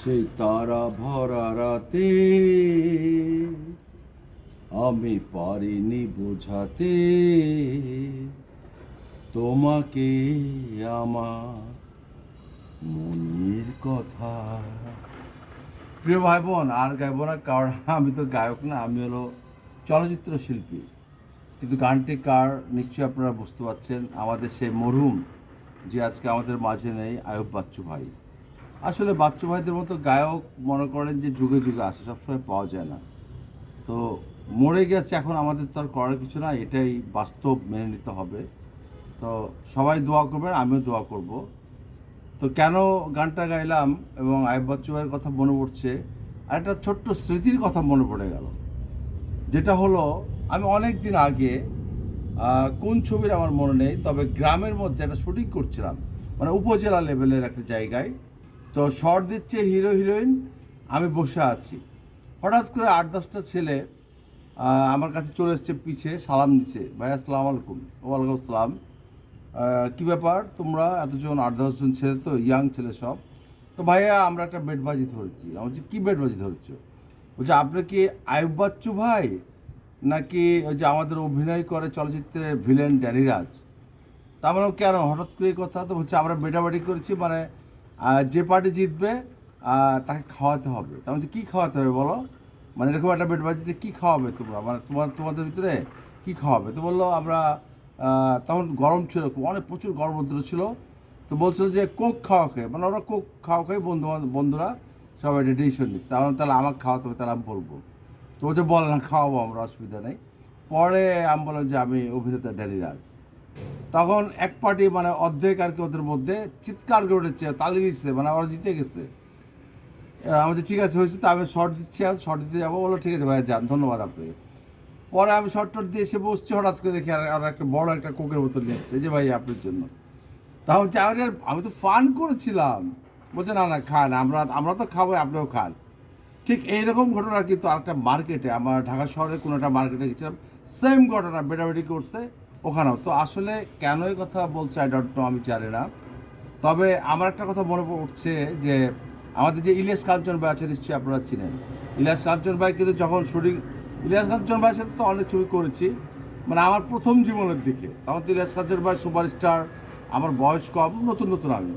সেই তারা ভরা রাতে আমি পারিনি বোঝাতে। তোমাকে আমার মনের কথা। প্রিয় ভাই বোন আর গাইব না, কারণ আমি তো গায়ক না, আমি হলো চলচ্চিত্র শিল্পী। কিন্তু গানটি কার নিশ্চয়ই আপনারা বুঝতে পারছেন, আমাদের সেই মরহুম, যে আজকে আমাদের মাঝে নেই, আয়ুব বাচ্চু ভাই। আসলে বাচ্চু ভাইদের মতো গায়ক মনে করেন যে যুগে যুগে আসে, সবসময় পাওয়া যায় না। তো মরে গেছে, এখন আমাদের তো আর করার কিছু না এটাই বাস্তব মেনে নিতে হবে। তো সবাই দোয়া করবেন, আমিও দোয়া করব। তো কেন গানটা গাইলাম এবং আয়ুব বাচ্চু ভাইয়ের কথা মনে পড়ছে, আর একটা ছোট্ট স্মৃতির কথা মনে পড়ে গেল। যেটা হলো, আমি অনেক দিন আগে কোন ছবির আমার মনে নেই, তবে গ্রামের মধ্যে একটা শুটিং করছিলাম মানে উপজেলা লেভেলের একটা জায়গায়। তো শর্ট দিচ্ছে হিরো, হিরোইন, আমি বসে আছি। হঠাৎ করে আট, দশটা ছেলে আমার কাছে চলে এসছে পিছে, সালাম দিচ্ছে, ভাই, আসসালামু আলাইকুম। ওয়ালাইকুম আসসালাম। কি ব্যাপার তোমরা? এতজন আট দশজন ছেলে তো, ইয়াং ছেলে সব। তো ভাইয়া, আমরা একটা বেডবাজি ধরেছি। আমার বলছি, কী বেডবাজি ধরেছো? বলছে, আপনি কি আয়ুব বাচ্চু ভাই? নাকি ওই যে আমাদের অভিনয় করে চলচ্চিত্রের ভিলেন ড্যানিরাজ তা বললাম কেন? হঠাৎ করে কথা? তো বলছে, আমরা বেটাবাটি করেছি মানে যে পার্টি জিতবে তাকে খাওয়াতে হবে। তা বলছে কী খাওয়াতে হবে বলো? মানে এরকম একটা বেটবাজিতে কী খাওয়াবে তোমরা? মানে তোমার, তোমাদের ভিতরে কী খাওয়াবে? তো বলল আমরা তখন গরম ছিল অনেক প্রচুর গরম রৌদ্র ছিল। তো বলছিল যে কোক খাওয়া খেয়ে মানে ওরা কোক খাওয়া খেয়ে বন্ধু বন্ধুরা সবাই একটা ডিসিশন নিচ্ছে। তাহলে তাহলে আমাকে খাওয়াতে হবে, তাহলে আমি বলব। তো বলছে, বল না, খাওয়াবো, আমরা অসুবিধা নেই। পরে আমি বললাম যে, আমি অভিনেতা ড্যানি রাজ তখন এক পার্টি মানে অর্ধেক আর কি ওদের মধ্যে চিৎকার করে উঠেছে তালি দিচ্ছে মানে ওরা জিতে গেছে। আহ, আমি বলছি, ঠিক আছে হয়েছে তো আমি শর্ট দিচ্ছি শর্ট দিতে যাব। বলো ঠিক আছে ভাই যান ধন্যবাদ আপনি পরে আমি শর্ট টট দিয়ে এসে বসছি হঠাৎ করে দেখি আর আর একটা বড় একটা কোকের বোতল নিয়ে এসছে যে ভাই আপনার জন্য। তা হচ্ছে আমি আমি তো ফান করেছিলাম। বলছে না না খান আমরা আমরা তো খাব আপনিও খান। ঠিক এইরকম ঘটনা কিন্তু আরেকটা মার্কেটে আমার ঢাকা শহরের কোনো একটা মার্কেটে গেছিলাম সেম ঘটনা বেটাবেটি করছে। ওখানেও। তো আসলে কেন এই কথা বলছে আই ডট নো আমি জানি না। তবে আমার একটা কথা মনে উঠছে যে, আমাদের যে ইলিয়াস কাঞ্চন ভাই আছে, নিশ্চয়ই আপনারা চিনেন। ইলিয়াস কাঞ্চন ভাই কিন্তু যখন শুটিং ইলিয়াস কাঞ্চন ভাইয়ের সাথে তো অনেক ছবি করেছি। মানে আমার প্রথম জীবনের দিকে। তখন তো ইলিয়াস কাঞ্চন ভাই সুপারস্টার, আমার বয়স কম, নতুন নতুন আমি।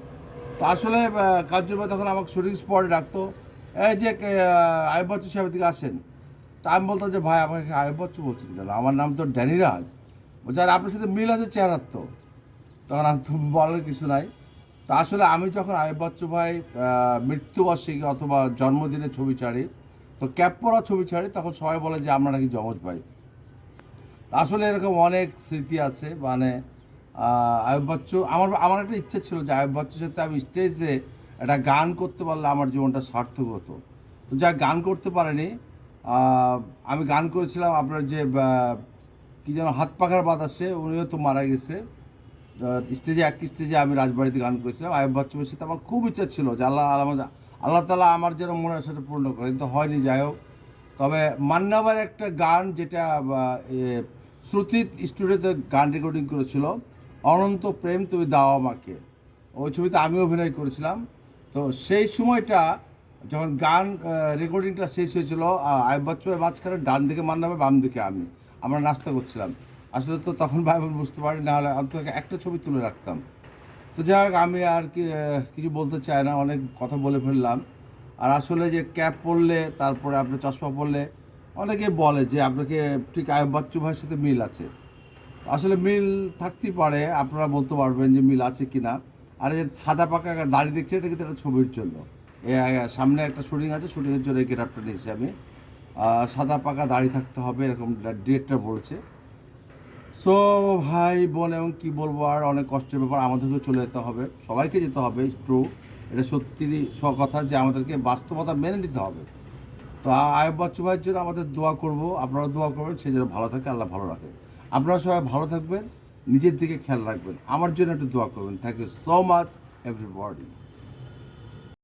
তো আসলে কাঞ্চন ভাই তখন আমাকে শুটিং স্পটে ডাকতো, এই যে আয়ুব বচ্চু সাহেবের দিকে আসেন। তা আমি বলতাম যে, ভাই, আমাকে আয়ুব বচ্চু বলছেন কেন? আমার নাম তো ড্যানিরাজ বলছে আর আপনার সাথে মিল আছে চেহারার তো। তখন আর বলার কিছু নাই। তা আসলে আমি যখন আয়ুব বচ্চু ভাই মৃত্যুবার্ষিকী অথবা জন্মদিনে ছবি ছাড়ি, তো ক্যাপ পরা ছবি ছাড়ি, তখন সবাই বলে যে আমরা নাকি জমজ ভাই। আসলে এরকম অনেক স্মৃতি আছে মানে আয়ুব বচ্চু আমার আমার একটা ইচ্ছে ছিল যে আয়ুব বচ্চুর সাথে আমি স্টেজে একটা গান করতে পারলে আমার জীবনটা সার্থক হতো। তো যা গান করতে পারেনি। আমি গান করেছিলাম আপনার যে কি যেন হাত পাখার বাতাসে উনিও তো মারা গেছে। স্টেজে, এক স্টেজে আমি রাজবাড়িতে গান করেছিলাম। আয়ুব বচ্চনের সাথে আমার খুব ইচ্ছা ছিল যে আল্লাহ আল্লাহ আল্লাহ তালা আমার যেন মনে সেটা পূর্ণ করে। কিন্তু হয়নি, যাই হোক। তবে মান্নাবার একটা গান যেটা শ্রুতি স্টুডিওতে গান রেকর্ডিং করেছিল, অনন্ত প্রেম তুমি দাও আমাকে। ওই ছবিতে আমি অভিনয় করেছিলাম। তো সেই সময়টা যখন গান রেকর্ডিংটা শেষ হয়েছিল আয়ুব বচ্চনের মাঝখানে ডান দিকে মান্নাবে, বাম দিকে আমি। আমরা নাস্তা করছিলাম। আসলে তো তখন ভাই বোন বুঝতে পারি না হলে অন্তত একটা ছবি তুলে রাখতাম। তো যাই হোক, আমি আর কি কিছু বলতে চাই না, অনেক কথা বলে ফেললাম। আর আসলে যে ক্যাপ পরলে, তারপরে আপনার চশমা পরলে, অনেকে বলে যে আপনাকে ঠিক আয়ুব বাচ্চু ভাইয়ের সাথে মিল আছে। আসলে মিল থাকতেই পারে, আপনারা বলতে পারবেন যে মিল আছে কি না আর এই যে সাদা পাকা দাড়ি দেখছি, এটা কিন্তু একটা ছবির জন্য। সামনে একটা শুটিং আছে শুটিংয়ের জন্য এই গেট নিয়েছি আমি। সাদা পাকা দাড়ি থাকতে হবে, এরকম ডিরেক্টর বলেছে। সো ভাই, বোন, এবং কী বলব, আর অনেক কষ্টের ব্যাপার আমাদেরকেও চলে যেতে হবে, সবাইকে যেতে হবে ট্রু এটা সত্যি স- কথা যে আমাদেরকে বাস্তবতা মেনে নিতে হবে। তো আয়ুব বাচ্চু ভাইয়ের জন্য আমাদের দোয়া করব, আপনারা দোয়া করবেন, সে যেন ভালো থাকে, আল্লাহ ভালো রাখে। আপনারা সবাই ভালো থাকবেন, নিজের দিকে খেয়াল রাখবেন। আমার জন্য একটু দোয়া করবেন। Thank you so much everybody